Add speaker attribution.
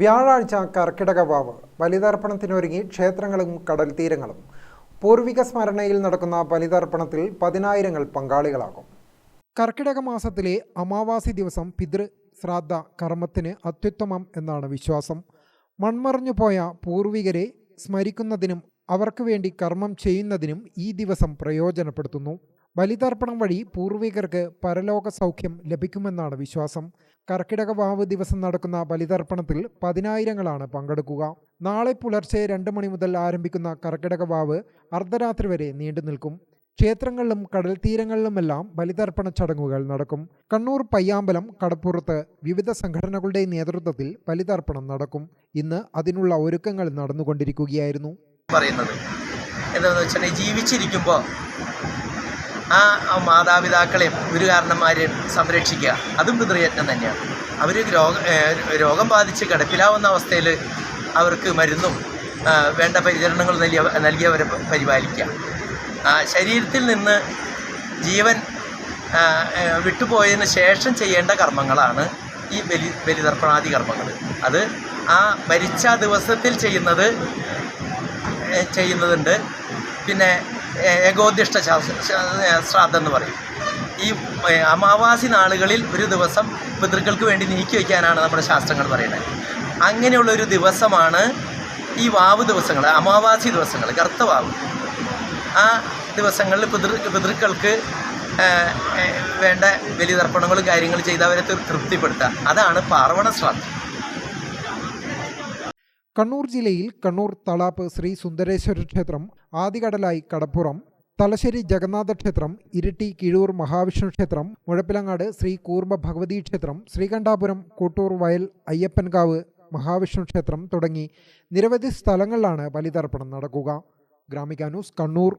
Speaker 1: വ്യാഴാഴ്ച കർക്കിടക വാവ് ബലിതർപ്പണത്തിനൊരുങ്ങി ക്ഷേത്രങ്ങളും കടൽ തീരങ്ങളും പൂർവിക സ്മരണയിൽ നടക്കുന്ന ബലിതർപ്പണത്തിൽ പതിനായിരങ്ങൾ പങ്കാളികളാകും. കർക്കിടക മാസത്തിലെ അമാവാസി ദിവസം പിതൃ ശ്രാദ്ധ കർമ്മത്തിന് അത്യുത്തമം എന്നാണ് വിശ്വാസം. മൺമറഞ്ഞു പോയ പൂർവികരെ സ്മരിക്കുന്നതിനും അവർക്ക് വേണ്ടി കർമ്മം ചെയ്യുന്നതിനും ഈ ദിവസം പ്രയോജനപ്പെടുത്തുന്നു. ബലിതർപ്പണം വഴി പൂർവികർക്ക് പരലോക സൗഖ്യം ലഭിക്കുമെന്നാണ് വിശ്വാസം. കർക്കിടക വാവ് ദിവസം നടക്കുന്ന ബലിതർപ്പണത്തിൽ പതിനായിരങ്ങളാണ് പങ്കെടുക്കുക. നാളെ പുലർച്ചെ രണ്ട് മണി മുതൽ ആരംഭിക്കുന്ന കർക്കിടക വാവ് അർദ്ധരാത്രി വരെ നീണ്ടു നിൽക്കും. ക്ഷേത്രങ്ങളിലും കടൽ തീരങ്ങളിലുമെല്ലാം ബലിതർപ്പണ ചടങ്ങുകൾ നടക്കും. കണ്ണൂർ പയ്യാമ്പലം കടപ്പുറത്ത് വിവിധ സംഘടനകളുടെ നേതൃത്വത്തിൽ ബലിതർപ്പണം നടക്കും. ഇന്ന് അതിനുള്ള ഒരുക്കങ്ങൾ നടന്നുകൊണ്ടിരിക്കുകയായിരുന്നു.
Speaker 2: പറയുന്നത്. എന്താണെന്ന് വെച്ചാൽ ജീവിച്ചിരിക്കുമ്പോൾ ആ മാതാപിതാക്കളെയും ഗുരുകാരണന്മാരെയും സംരക്ഷിക്കുക. അതും പിതൃയജ്ഞം തന്നെയാണ്. അവർ രോഗ രോഗം ബാധിച്ച് കിടപ്പിലാവുന്ന അവസ്ഥയിൽ അവർക്ക് മരുന്നും വേണ്ട പരിചരണങ്ങൾ നൽകിയ നൽകിയവരെ പരിപാലിക്കുക. ശരീരത്തിൽ നിന്ന് ജീവൻ വിട്ടുപോയതിന് ശേഷം ചെയ്യേണ്ട കർമ്മങ്ങളാണ് ഈ ബലി ബലിതർപ്പണാദി കർമ്മങ്ങൾ അത് ആ മരിച്ച ദിവസത്തിൽ ചെയ്യുന്നത് ചെയ്യുന്നതുണ്ട്. പിന്നെ ഏ, ഏകോദ്ദിഷ്ട ശാസ്- ശ്രാദ്ധം എന്ന് പറയും. ഈ അമാവാസി നാളുകളിൽ ഒരു ദിവസം പിതൃക്കൾക്ക് വേണ്ടി നീക്കി വയ്ക്കാനാണ് നമ്മുടെ ശാസ്ത്രങ്ങൾ പറയുന്നത്. അങ്ങനെയുള്ളൊരു ദിവസമാണ് ഈ വാവ് ദിവസങ്ങൾ അമാവാസി ദിവസങ്ങൾ കറുത്ത വാവ്. ആ ദിവസങ്ങളിൽ പിതൃ പിതൃക്കൾക്ക് വേണ്ട ബലിതർപ്പണങ്ങളും കാര്യങ്ങളും ചെയ്ത് അവരെ തൃപ്തിപ്പെടുത്തുക. അതാണ് പാർവണ ശ്രാദ്ധം.
Speaker 1: കണ്ണൂർ ജില്ലയിൽ കണ്ണൂർ തളാപ്പ് ശ്രീ സുന്ദരേശ്വര ക്ഷേത്രം ആദികടലായി കടപ്പുറം തലശ്ശേരി ജഗന്നാഥ ക്ഷേത്രം ഇരിട്ടി കിഴൂർ മഹാവിഷ്ണു ക്ഷേത്രം മുഴപ്പിലങ്ങാട് ശ്രീ കൂർമ്മ ഭഗവതി ക്ഷേത്രം ശ്രീകണ്ഠാപുരം കൂട്ടൂർ വയൽ അയ്യപ്പൻകാവ് മഹാവിഷ്ണു ക്ഷേത്രം തുടങ്ങി നിരവധി സ്ഥലങ്ങളിലാണ് ബലിതർപ്പണം നടക്കുക. ഗ്രാമിക ന്യൂസ് കണ്ണൂർ.